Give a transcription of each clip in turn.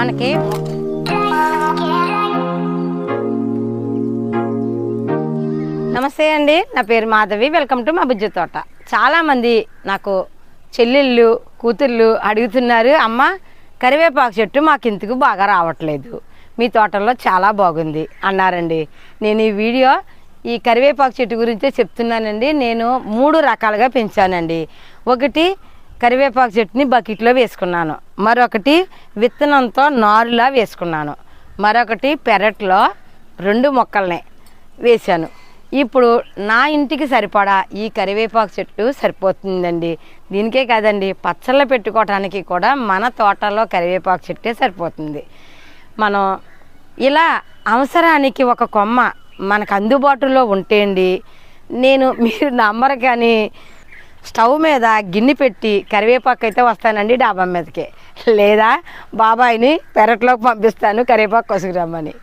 మనకి నమస్తే అండి నా పేరు మాధవి. వెల్కమ్ టు మా బుజ్జి తోట. చాలామంది నాకు చెల్లెళ్ళు కూతుళ్ళు అడుగుతున్నారు అమ్మ కరివేపాకు చెట్టు మాకు ఇంతకు బాగా రావట్లేదు. మీ తోటలో చాలా బాగుంది అన్నారండి. నేను ఈ వీడియో ఈ కరివేపాకు చెట్టు గురించే చెప్తున్నానండి. నేను మూడు రకాలుగా పెంచానండి. ఒకటి కరివేపాకు చెట్టుని బకెట్లో వేసుకున్నాను. మరొకటి విత్తనంతో నారులా వేసుకున్నాను. మరొకటి పెరట్లో రెండు మొక్కల్ని వేశాను. ఇప్పుడు నా ఇంటికి సరిపడా ఈ కరివేపాకు చెట్టు సరిపోతుందండి. దీనికే కాదండి పచ్చళ్ళు పెట్టుకోవడానికి కూడా మన తోటలో కరివేపాకు చెట్టే సరిపోతుంది. మనం ఇలా అవసరానికి ఒక కొమ్మ మనకు అందుబాటులో ఉంటే అండి నేను మీరు నమ్మరు కానీ స్టవ్ మీద గిన్నె పెట్టి కరివేపాకు అయితే వస్తానండి డాబా మీదకి. లేదా బాబాయిని పెరట్లోకి పంపిస్తాను కరివేపాకు కొసుకురమ్మని.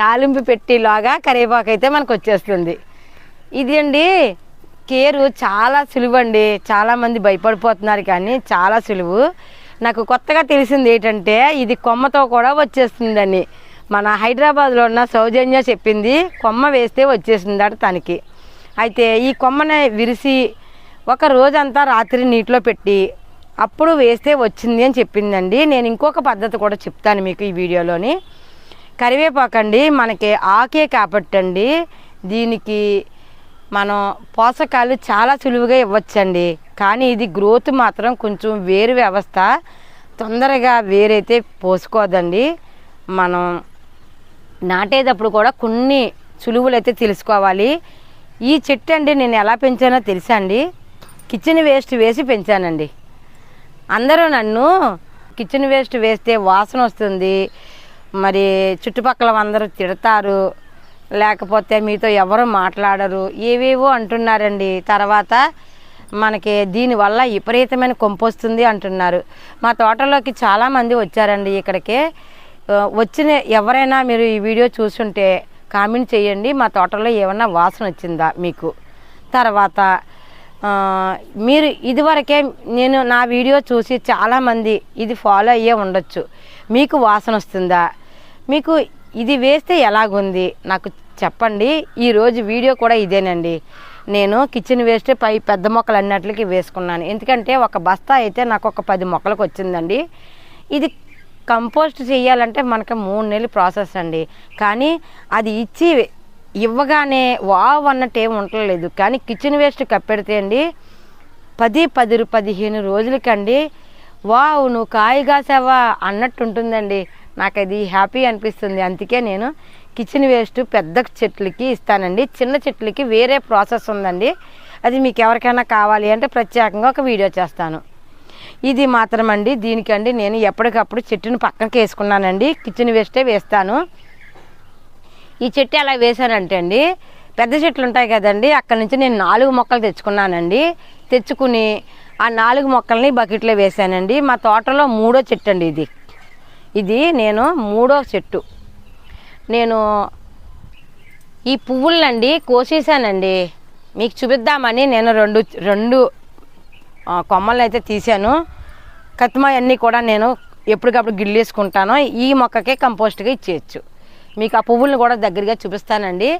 తాలింపు పెట్టిలోగా కరివేపాకు అయితే మనకు వచ్చేస్తుంది. ఇది అండి కేరు చాలా సులువు అండి చాలామంది భయపడిపోతున్నారు కానీ చాలా సులువు. నాకు కొత్తగా తెలిసింది ఏంటంటే ఇది కొమ్మతో కూడా వచ్చేస్తుందని. మన హైదరాబాద్లో ఉన్న సౌజన్య చెప్పింది కొమ్మ వేస్తే వచ్చేసిందట తనకి. అయితే ఈ కొమ్మని విరిసి ఒక రోజంతా రాత్రి నీటిలో పెట్టి అప్పుడు వేస్తే వచ్చింది అని చెప్పిందండి. నేను ఇంకొక పద్ధతి కూడా చెప్తాను మీకు ఈ వీడియోలోని. కరివేపాకండి మనకి ఆకే కాబట్టండి. దీనికి మనం పోషకాలు చాలా సులువుగా ఇవ్వచ్చండి. కానీ ఇది గ్రోత్ మాత్రం కొంచెం వేరు వ్యవస్థ. తొందరగా వేరైతే పోసుకోదండి. మనం నాటేటప్పుడు కూడా కొన్ని సులువులు అయితే తెలుసుకోవాలి. ఈ చెట్టు అండి నేను ఎలా పెంచానో తెలుసా అండి? కిచెన్ వేస్ట్ వేసి పెంచానండి. అందరూ నన్ను కిచెన్ వేస్ట్ వేస్తే వాసన వస్తుంది. మరి చుట్టుపక్కల అందరూ తిడతారు. లేకపోతే మీతో ఎవరు మాట్లాడరు. ఏవేవో అంటున్నారండి. తర్వాత మనకి దీనివల్ల విపరీతమైన కొంపు వస్తుంది అంటున్నారు. మా తోటలోకి చాలామంది వచ్చారండి ఇక్కడికి. వచ్చిన ఎవరైనా మీరు ఈ వీడియో చూసుంటే కామెంట్ చేయండి. మా తోటలో ఏమన్నా వాసన వచ్చిందా మీకు? తర్వాత మీరు ఇదివరకే నేను నా వీడియో చూసి చాలామంది ఇది ఫాలో అయ్యే ఉండొచ్చు. మీకు వాసన వస్తుందా? మీకు ఇది వేస్తే ఎలాగుంది? నాకు చెప్పండి. ఈరోజు వీడియో కూడా ఇదేనండి. నేను కిచెన్ వేస్ట్ పై పెద్ద మొక్కలు అన్నట్లకి వేసుకున్నాను. ఎందుకంటే ఒక బస్తా అయితే నాకు ఒక పది మొక్కలకు వచ్చిందండి. ఇది కంపోస్ట్ చేయాలంటే మనకి మూడు నెలలు ప్రాసెస్ అండి. కానీ అది ఇచ్చి ఇవ్వగానే వావ్ అన్నట్టు ఏమి ఉండలేదు. కానీ కిచెన్ వేస్ట్ కప్పెడితే అండి పది పది పదిహేను రోజులకండి వావ్ నువ్వు కాయ కాసావా అన్నట్టు ఉంటుందండి. నాకు అది హ్యాపీ అనిపిస్తుంది. అందుకే నేను కిచెన్ వేస్ట్ పెద్ద చెట్లకి ఇస్తానండి. చిన్న చెట్లకి వేరే ప్రాసెస్ ఉందండి. అది మీకు ఎవరికైనా కావాలి అంటే ప్రత్యేకంగా ఒక వీడియో చేస్తాను. ఇది మాత్రం అండి దీనికండి నేను ఎప్పటికప్పుడు చెట్టుని పక్కనకి వేసుకున్నానండి. కిచెన్ వేస్టే వేస్తాను. ఈ చెట్టు ఎలా వేశానంటే అండి పెద్ద చెట్లు ఉంటాయి కదండి అక్కడ నుంచి నేను నాలుగు మొక్కలు తెచ్చుకున్నానండి. తెచ్చుకుని ఆ నాలుగు మొక్కల్ని బకెట్లో వేశానండి. మా తోటలో మూడో చెట్టు అండి ఇది. ఇది నేను మూడో చెట్టు. నేను ఈ పువ్వులనండి కోసేసానండి మీకు చూపిద్దామని నేను రెండు రెండు కొమ్మలను అయితే తీసాను కత్తిమాయన్నీ కూడా నేను ఎప్పటికప్పుడు గిల్లేసుకుంటాను. ఈ మొక్కకే కంపోస్ట్గా ఇచ్చేయచ్చు. మీకు ఆ పువ్వులను కూడా దగ్గరగా చూపిస్తానండి.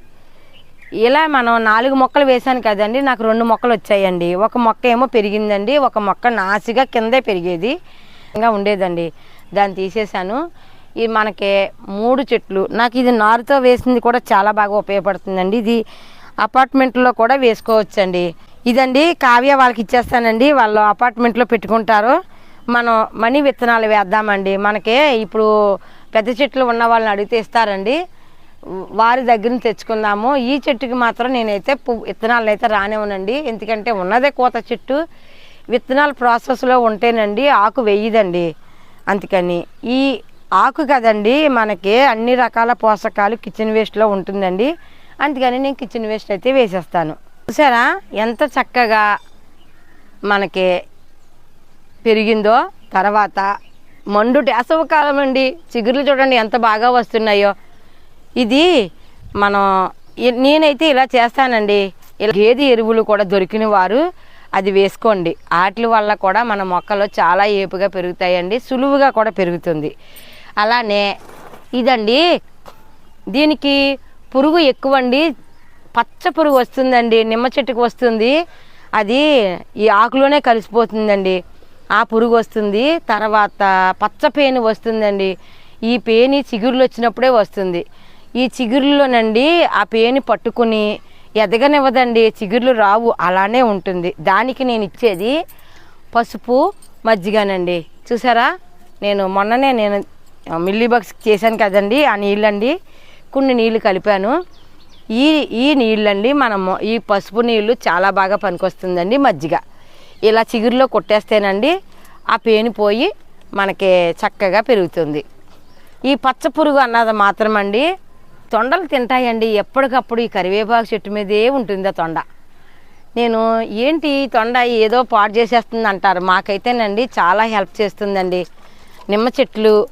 ఇలా మనం నాలుగు మొక్కలు వేసాను కదండి నాకు రెండు మొక్కలు వచ్చాయండి. ఒక మొక్క ఏమో పెరిగిందండి ఒక మొక్క నాసిగా కిందే పెరిగేది ఇంకా ఉండేదండి. దాన్ని తీసేసాను ఇది మనకి మూడు చెట్లు నాకు ఇది నారుతో వేసింది కూడా చాలా బాగా ఉపయోగపడుతుందండి. ఇది అపార్ట్మెంట్లో కూడా వేసుకోవచ్చండి. ఇదండి కావ్య వాళ్ళకి ఇచ్చేస్తానండి. వాళ్ళు అపార్ట్మెంట్లో పెట్టుకుంటారు. మనం మనీ విత్తనాలు వేద్దామండి. మనకి ఇప్పుడు పెద్ద చెట్లు ఉన్న వాళ్ళని అడిగితే ఇస్తారండి. వారి దగ్గర నుంచి తెచ్చుకుందాము. ఈ చెట్టుకి మాత్రం నేనైతే పువ్వు విత్తనాలు అయితే రానివ్వనండి. ఎందుకంటే ఉన్నదే కోత చెట్టు. విత్తనాలు ప్రాసెస్లో ఉంటేనండి ఆకు వేయదండి. అందుకని ఈ ఆకు కదండి మనకి అన్ని రకాల పోషకాలు కిచెన్ వేస్ట్లో ఉంటుందండి. అందుకని నేను కిచెన్ వేస్ట్ అయితే వేసేస్తాను. చూసారా ఎంత చక్కగా మనకి పెరిగిందో. తర్వాత మండు వేసవి కాలం అండి చిగురులు చూడండి ఎంత బాగా వస్తున్నాయో. ఇది మనం నేనైతే ఇలా చేస్తానండి. ఇలా గేదె ఎరువులు కూడా దొరికిన వారు అది వేసుకోండి. వాటి వల్ల కూడా మన మొక్కలు చాలా ఏపుగా పెరుగుతాయండి. సులువుగా కూడా పెరుగుతుంది. అలానే ఇదండి. దీనికి పురుగు ఎక్కువ అండి పచ్చ పురుగు వస్తుందండి. నిమ్మ చెట్టుకు వస్తుంది. అది ఈ ఆకులోనే కలిసిపోతుందండి. ఆ పురుగు వస్తుంది తర్వాత పచ్చ పేను వస్తుందండి. ఈ పేని చిగురులు వచ్చినప్పుడే వస్తుంది. ఈ చిగురులోనండి ఆ పేని పట్టుకుని ఎదగనివ్వదండి చిగుర్లు రావు అలానే ఉంటుంది. దానికి నేను ఇచ్చేది పసుపు మజ్జిగనండి. చూసారా? నేను మొన్ననే నేను మిల్లీ బాక్స్ చేశాను కదండి ఆ నీళ్ళండి. కొన్ని నీళ్ళు కలిపాను. ఈ ఈ నీళ్ళండి మనము ఈ పసుపు నీళ్ళు చాలా బాగా పనికొస్తుందండి మజ్జిగ. ఇలా చిగురులో కొట్టేస్తేనండి ఆ పేను పోయి మనకి చక్కగా పెరుగుతుంది. ఈ పచ్చ పురుగు అన్నది మాత్రమండి తొండలు తింటాయండి. ఎప్పటికప్పుడు ఈ కరివేపాకు చెట్టు మీదే ఉంటుంది ఆ తొండ. నేను ఏంటి ఈ తొండ ఏదో పాడు చేసేస్తుంది అంటారు. మాకైతేనండి చాలా హెల్ప్ చేస్తుందండి. నిమ్మ చెట్లు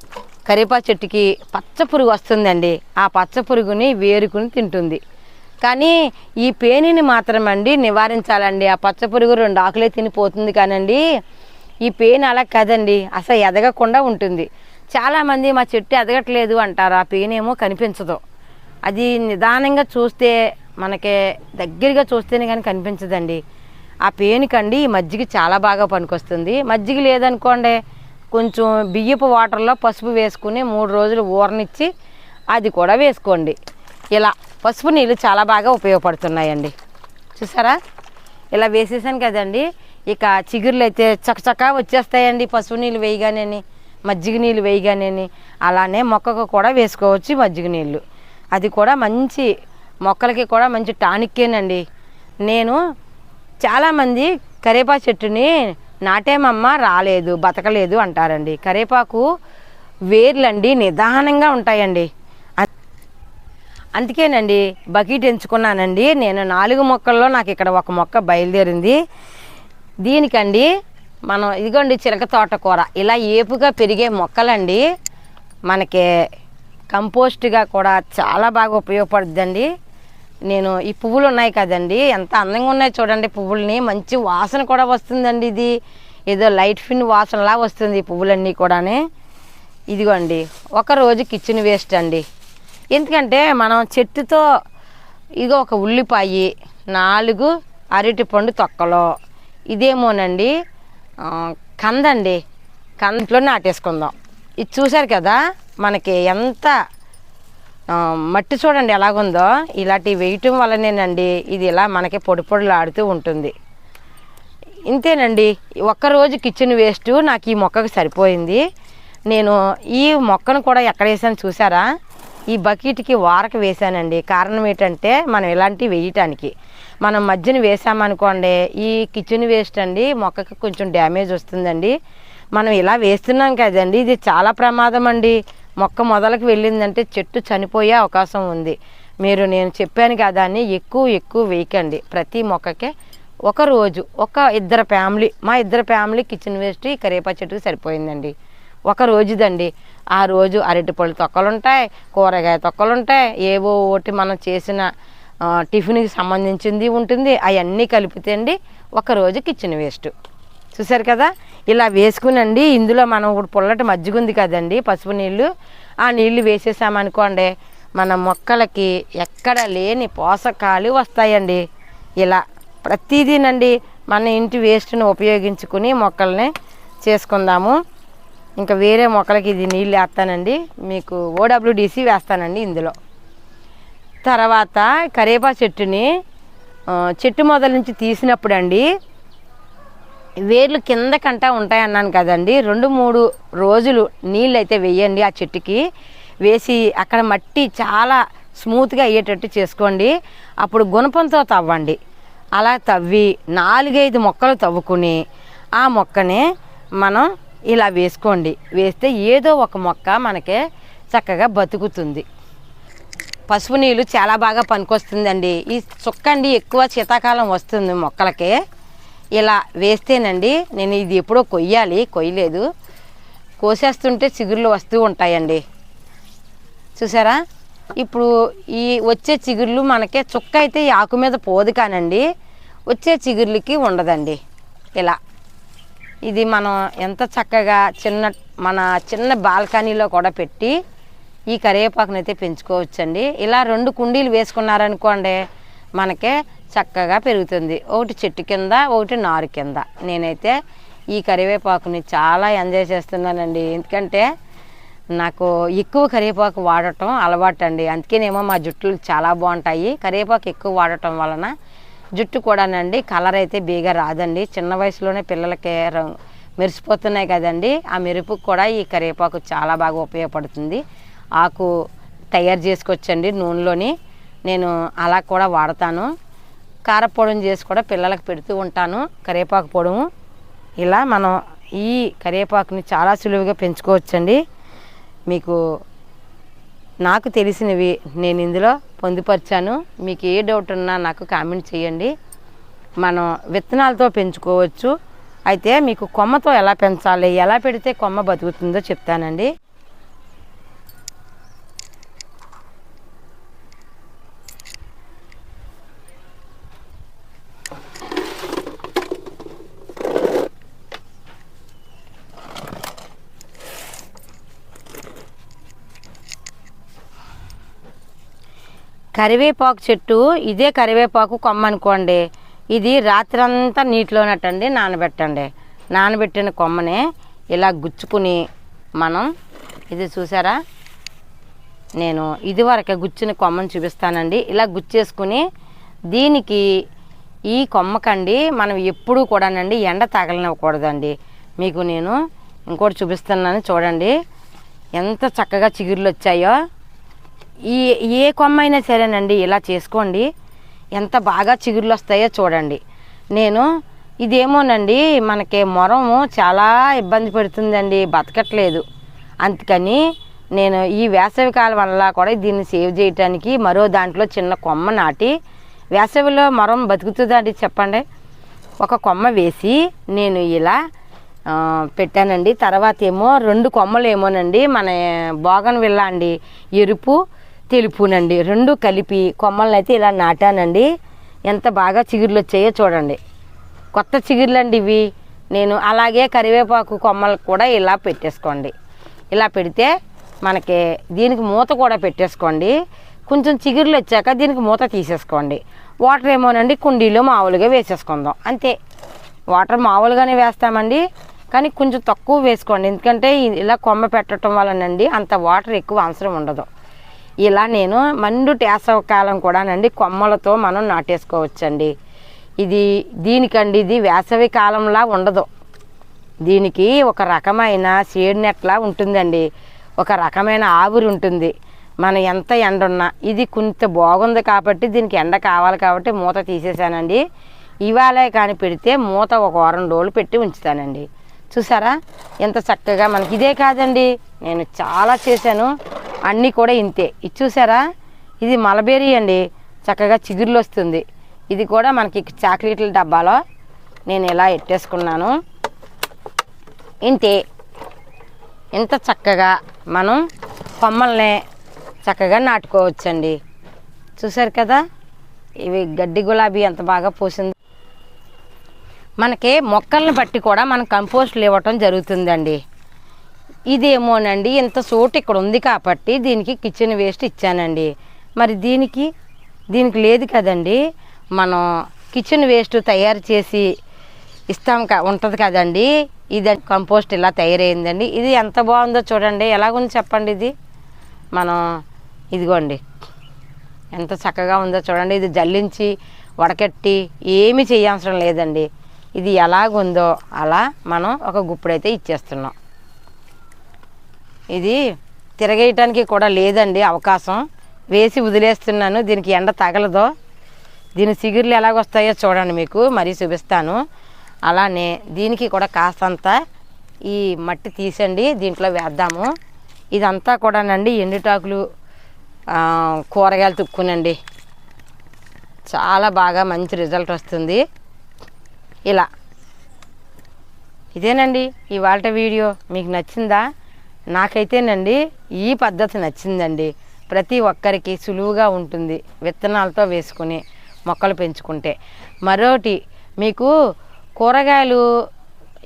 కరివేపాకు చెట్టుకి పచ్చ పురుగు వస్తుందండి. ఆ పచ్చ పురుగుని వేరుకుని తింటుంది. కానీ ఈ పేనిని మాత్రమండి నివారించాలండి. ఆ పచ్చ పురుగు రెండు ఆకులే తినిపోతుంది కానండి. ఈ పెయిన్ అలా కదండి. అసలు ఎదగకుండా ఉంటుంది. చాలామంది మా చెట్టు ఎదగట్లేదు అంటారు. ఆ పెయిన్ ఏమో కనిపించదు. అది నిదానంగా చూస్తే మనకి దగ్గరగా చూస్తేనే కానీ కనిపించదండి. ఆ పేనుకండి ఈ మజ్జిగ చాలా బాగా పనికొస్తుంది. మజ్జిగ లేదనుకోండి కొంచెం బియ్యపు వాటర్లో పసుపు వేసుకుని మూడు రోజులు ఊరనిచ్చి అది కూడా వేసుకోండి. ఇలా పసుపు నీళ్ళు చాలా బాగా ఉపయోగపడుతున్నాయండి. చూసారా? ఇలా వేసేసాను కదండి. ఇక చిగురులు అయితే చకచకా వచ్చేస్తాయండి. పసుపు నీళ్ళు వేయగానేని మజ్జిగ నీళ్ళు వేయగానే అలానే మొక్కకు కూడా వేసుకోవచ్చు మజ్జిగ నీళ్ళు. అది కూడా మంచి మొక్కలకి కూడా మంచి టానిక్కేనండి. నేను చాలామంది కరేపా చెట్టుని నాటేమమ్మ రాలేదు బతకలేదు అంటారండి. కరేపాకు వేర్లండి నిదానంగా ఉంటాయండి. అందుకేనండి బకెట్ ఎంచుకున్నానండి. నేను నాలుగు మొక్కల్లో నాకు ఇక్కడ ఒక మొక్క బయలుదేరింది. దీనికండి మనం ఇదిగోండి చిలక తోటకూర. ఇలా ఏపుగా పెరిగే మొక్కలండి. మనకి కంపోస్ట్గా కూడా చాలా బాగా ఉపయోగపడుద్దండి. నేను ఈ పువ్వులు ఉన్నాయి కదండి. ఎంత అందంగా ఉన్నాయి చూడండి పువ్వుల్ని. మంచి వాసన కూడా వస్తుందండి ఇది. ఏదో లైట్ ఫిన్ వాసనలా వస్తుంది ఈ పువ్వులన్నీ కూడానే. ఇదిగోండి. ఒక రోజు కిచెన్ వేస్ట్ అండి. ఎందుకంటే మనం చెట్టుతో ఇది ఒక ఉల్లిపాయ నాలుగు అరటిపండు తొక్కలు. ఇదేమోనండి కందండి. కందలో నాటేసుకుందాం. ఇది చూశారు కదా మనకి ఎంత మట్టి చూడండి ఎలాగుందో. ఇలాంటివి వేయటం వల్లనేనండి ఇది ఇలా మనకి పొడి పొడులాడుతూ ఉంటుంది. ఇంతేనండి ఒక్కరోజు కిచెన్ వేస్ట్ నాకు ఈ మొక్కకు సరిపోయింది. నేను ఈ మొక్కను కూడా ఎక్కడ వేసాను చూసారా? ఈ బకెట్కి వారకు వేసానండి కారణం ఏంటంటే మనం ఇలాంటివి వేయటానికి. మనం మధ్యన వేసామనుకోండి ఈ కిచెన్ వేస్ట్ అండి మొక్కకి కొంచెం డ్యామేజ్ వస్తుందండి. మనం ఇలా వేస్తున్నాం కదండి ఇది చాలా ప్రమాదం అండి. మొక్క మొదలకు వెళ్ళిందంటే చెట్టు చనిపోయే అవకాశం ఉంది. మీరు నేను చెప్పాను కదా అని ఎక్కువ ఎక్కువ వేయకండి. ప్రతి మొక్కకే ఒక రోజు ఒక ఇద్దరు ఫ్యామిలీ మా ఇద్దరు ఫ్యామిలీ కిచెన్ వేస్ట్ ఈ కరేపా చెట్టుకి సరిపోయిందండి. ఒక రోజుదండి. ఆ రోజు అరటిపళ్ళు తొక్కలుంటాయి కూరగాయ తొక్కలు ఉంటాయి ఏవో ఒకటి మనం చేసిన టిఫిన్కి సంబంధించింది ఉంటుంది అవన్నీ కలిపితే అండి ఒక రోజు కిచెన్ వేస్ట్. చూసారు కదా? ఇలా వేసుకునండి ఇందులో మనం ఇప్పుడు పుల్లటి మజ్జిగ ఉంది కదండి పసుపు నీళ్ళు. ఆ నీళ్ళు వేసేసామనుకోండి మన మొక్కలకి ఎక్కడ లేని పోషకాలు వస్తాయండి. ఇలా ప్రతిదీనండి మన ఇంటి వేస్ట్ని ఉపయోగించుకుని మొక్కల్ని చేసుకుందాము. ఇంకా వేరే మొక్కలకి ఇది నీళ్ళు వేస్తానండి. మీకు ఓడబ్ల్యూడిసి వేస్తానండి ఇందులో. తర్వాత కరేపా చెట్టుని చెట్టు మొదల నుంచి తీసినప్పుడు అండి వేర్లు కిందకంటా ఉంటాయన్నాను కదండి. రెండు మూడు రోజులు నీళ్ళు అయితే వేయండి ఆ చెట్టుకి. వేసి అక్కడ మట్టి చాలా స్మూత్గా అయ్యేటట్టు చేసుకోండి. అప్పుడు గుణపంతో తవ్వండి. అలా తవ్వి నాలుగైదు మొక్కలు తవ్వుకుని ఆ మొక్కని మనం ఇలా వేసుకోండి. వేస్తే ఏదో ఒక మొక్క మనకి చక్కగా బతుకుతుంది. పసుపు నీళ్ళు చాలా బాగా పనికొస్తుందండి. ఈ చుక్క అండి ఎక్కువ శీతాకాలం వస్తుంది మొక్కలకి. ఇలా వేస్తేనండి నేను ఇది ఎప్పుడో కొయ్యాలి కొయ్యలేదు. కోసేస్తుంటే చిగుర్లు వస్తూ ఉంటాయండి. చూసారా? ఇప్పుడు ఈ వచ్చే చిగుర్లు మనకి చుక్క అయితే ఈ ఆకు మీద పోదు కానండి వచ్చే చిగుర్లకి ఉండదండి. ఇలా ఇది మనం ఎంత చక్కగా చిన్న మన చిన్న బాల్కనీలో కూడా పెట్టి ఈ కరివేపాకును అయితే పెంచుకోవచ్చండి. ఇలా రెండు కుండీలు వేసుకున్నారనుకోండి మనకే చక్కగా పెరుగుతుంది. ఒకటి చెట్టు కింద ఒకటి నారు కింద. నేనైతే ఈ కరివేపాకుని చాలా ఎంజాయ్ చేస్తున్నానండి. ఎందుకంటే నాకు ఎక్కువ కరివేపాకు వాడటం అలవాటు అండి అందుకేనేమో మా జుట్టులు చాలా బాగుంటాయి. కరివేపాకు ఎక్కువ వాడటం వలన జుట్టు కూడానండి కలర్ అయితే బీగా రాదండి. చిన్న వయసులోనే పిల్లలకి రంగు మెరిసిపోతున్నాయి కదండి. ఆ మెరుపుకు కూడా ఈ కరివేపాకు చాలా బాగా ఉపయోగపడుతుంది. ఆకు తయారు చేసుకొచ్చండి నూనెలోని. నేను అలా కూడా వాడతాను. కారపొడిని చేసి కూడా పిల్లలకు పెడుతూ ఉంటాను. కరివేపాకు పొడము. ఇలా మనం ఈ కరివేపాకుని చాలా సులువుగా పెంచుకోవచ్చండి. మీకు నాకు తెలిసినవి నేను ఇందులో పొందుపరిచాను. మీకు ఏ డౌట్ ఉన్నా నాకు కామెంట్ చేయండి. మనం విత్తనాలతో పెంచుకోవచ్చు. అయితే మీకు కొమ్మతో ఎలా పెంచాలి ఎలా పెడితే కొమ్మ బతుకుతుందో చెప్తానండి. కరివేపాకు చెట్టు ఇదే కరివేపాకు కొమ్మ అనుకోండి ఇది రాత్రంతా నీటిలోనట్టండి నానబెట్టండి. నానబెట్టిన కొమ్మని ఇలా గుచ్చుకుని మనం ఇది చూసారా? నేను ఇదివరకే గుచ్చిన కొమ్మని చూపిస్తానండి. ఇలా గుచ్చేసుకుని దీనికి ఈ కొమ్మకండి మనం ఎప్పుడూ కూడానండి ఎండ తగలనివ్వకూడదండి. మీకు నేను ఇంకోటి చూపిస్తున్నాను చూడండి. ఎంత చక్కగా చిగుర్లు వచ్చాయో ఈ ఏ కొమ్మ అయినా సరేనండి ఇలా చేసుకోండి. ఎంత బాగా చిగుర్లు వస్తాయో చూడండి. నేను ఇదేమోనండి మనకి మొరము చాలా ఇబ్బంది పెడుతుందండి బతకట్లేదు. అందుకని నేను ఈ వేసవి కాలం వల్ల కూడా దీన్ని సేవ్ చేయటానికి మరో దాంట్లో చిన్న కొమ్మ నాటి వేసవిలో మొరం బతుకుతుందండి చెప్పండి. ఒక కొమ్మ వేసి నేను ఇలా పెట్టానండి. తర్వాత ఏమో రెండు కొమ్మలు ఏమోనండి మన బోగన్ విల్ల అండి ఎరుపు తెలుపునండి. రెండు కలిపి కొమ్మలను అయితే ఇలా నాటానండి. ఎంత బాగా చిగుర్లు వచ్చాయో చూడండి. కొత్త చిగుర్లు అండి ఇవి. నేను అలాగే కరివేపాకు కొమ్మలు కూడా ఇలా పెట్టేసుకోండి. ఇలా పెడితే మనకి దీనికి మూత కూడా పెట్టేసుకోండి. కొంచెం చిగుర్లు వచ్చాక దీనికి మూత తీసేసుకోండి. వాటర్ ఏమోనండి కుండీలో మామూలుగా వేసేసుకుందాం. అంతే. వాటర్ మామూలుగానే వేస్తామండి. కానీ కొంచెం తక్కువ వేసుకోండి. ఎందుకంటే ఇలా కొమ్మ పెట్టడం వలనండి అంత వాటర్ ఎక్కువ అవసరం ఉండదు. ఇలా నేను మండు వేసవ కాలం కూడానండి కొమ్మలతో మనం నాటేసుకోవచ్చండి. ఇది దీనికండి ఇది వేసవి కాలంలా ఉండదు. దీనికి ఒక రకమైన షేడ్ నెట్లా ఉంటుందండి. ఒక రకమైన ఆవిరి ఉంటుంది. మనం ఎంత ఎండ ఉన్నా ఇది కొంత బాగుంది కాబట్టి దీనికి ఎండ కావాలి కాబట్టి మూత తీసేసానండి. ఇవాళే కానీ పెడితే మూత ఒక వారం రోజులు పెట్టి ఉంచుతానండి. చూసారా? ఎంత చక్కగా మనకి ఇదే కాదండి. నేను చాలా చేశాను. అన్నీ కూడా ఇంతే. ఇది చూసారా? ఇది మలబేరీ అండి. చక్కగా చిగుర్లు వస్తుంది. ఇది కూడా మనకి చాక్లెట్ల డబ్బాలో నేను ఇలా ఎట్టేసుకున్నాను. ఇంతే. ఇంత చక్కగా మనం కొమ్మల్ని చక్కగా నాటుకోవచ్చండి. చూసారు కదా? ఇవి గడ్డి గులాబీ ఎంత బాగా పూసింది. మనకి మొక్కల్ని బట్టి కూడా మనం కంపోస్ట్లు ఇవ్వటం జరుగుతుందండి. ఇదేమోనండి ఇంత చోటు ఇక్కడ ఉంది కాబట్టి దీనికి కిచెన్ వేస్ట్ ఇచ్చానండి. మరి దీనికి దీనికి లేదు కదండి మనం కిచెన్ వేస్ట్ తయారు చేసి ఇస్తాం క ఉంటుంది కదండి. ఇది కంపోస్ట్ ఇలా తయారైందండి. ఇది ఎంత బాగుందో చూడండి ఎలాగుంది చెప్పండి ఇది? మనం ఇదిగోండి. ఎంత చక్కగా ఉందో చూడండి ఇది జల్లించి వడకట్టి ఏమీ చేయవసరం లేదండి. ఇది ఎలాగుందో అలా మనం ఒక గుప్పుడైతే ఇచ్చేస్తున్నాం. ఇది తిరగేయటానికి కూడా లేదండి అవకాశం. వేసి వదిలేస్తున్నాను. దీనికి ఎండ తగలదో. దీని సిగుర్లు ఎలాగొస్తాయో చూడండి మీకు. మరీ చూపిస్తాను. అలానే దీనికి కూడా కాస్తంత ఈ మట్టి తీసండి. దీంట్లో వేద్దాము. ఇదంతా కూడానండి ఎండుటాకులు కూరగాయలు తుక్కునండి. చాలా బాగా మంచి రిజల్ట్ వస్తుంది. ఇలా. ఇదేనండి ఇవాళ వీడియో. మీకు నచ్చిందా? నాకైతేనండి ఈ పద్ధతి నచ్చిందండి. ప్రతి ఒక్కరికి సులువుగా ఉంటుంది విత్తనాలతో వేసుకుని మొక్కలు పెంచుకుంటే. మరోటి మీకు కూరగాయలు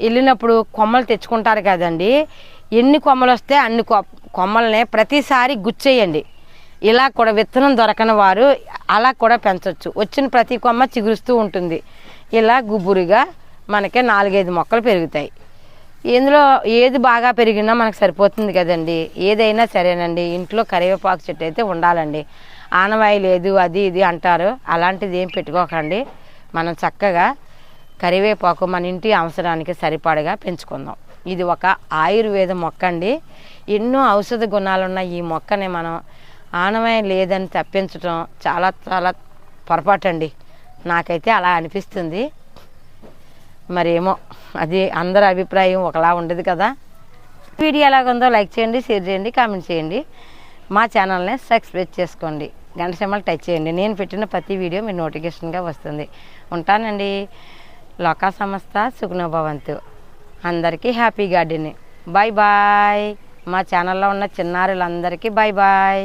వెళ్ళినప్పుడు కొమ్మలు తెచ్చుకుంటారు కదండి. ఎన్ని కొమ్మలు వస్తే అన్ని కొ కొమ్మల్ని ప్రతిసారి గుచ్చేయండి. ఇలా కూడా విత్తనం దొరకని వారు అలా కూడా పెంచవచ్చు వచ్చిన ప్రతి కొమ్మ చిగురుస్తూ ఉంటుంది. ఇలా గుబురుగా మనకి నాలుగైదు మొక్కలు పెరుగుతాయి. ఇందులో ఏది బాగా పెరిగినా మనకు సరిపోతుంది కదండి. ఏదైనా సరేనండి. ఇంట్లో కరివేపాకు చెట్టు అయితే ఉండాలండి. ఆనవాయి లేదు అది ఇది అంటారు. అలాంటిది ఏం పెట్టుకోకండి. మనం చక్కగా కరివేపాకు మన ఇంటి అవసరానికి సరిపడగా పెంచుకుందాం. ఇది ఒక ఆయుర్వేద మొక్క అండి. ఎన్నో ఔషధ గుణాలున్న ఈ మొక్కని మనం ఆనవాయం లేదని తప్పించడం చాలా చాలా పొరపాటు అండి నాకైతే అలా అనిపిస్తుంది. మరేమో. అది అందరి అభిప్రాయం ఒకలా ఉండదు కదా. వీడియో ఎలాగుందో లైక్ చేయండి షేర్ చేయండి కామెంట్ చేయండి. మా ఛానల్ని సబ్స్క్రైబ్ చేసుకోండి. గంట సింబల్ టచ్ చేయండి. నేను పెట్టిన ప్రతి వీడియో మీ నోటిఫికేషన్గా వస్తుంది. ఉంటానండి. లోకా సంస్థ సుగుణభవంతు అందరికీ హ్యాపీ గార్డెన్ బాయ్ బాయ్. మా ఛానల్లో ఉన్న చిన్నారులందరికీ బాయ్ బాయ్.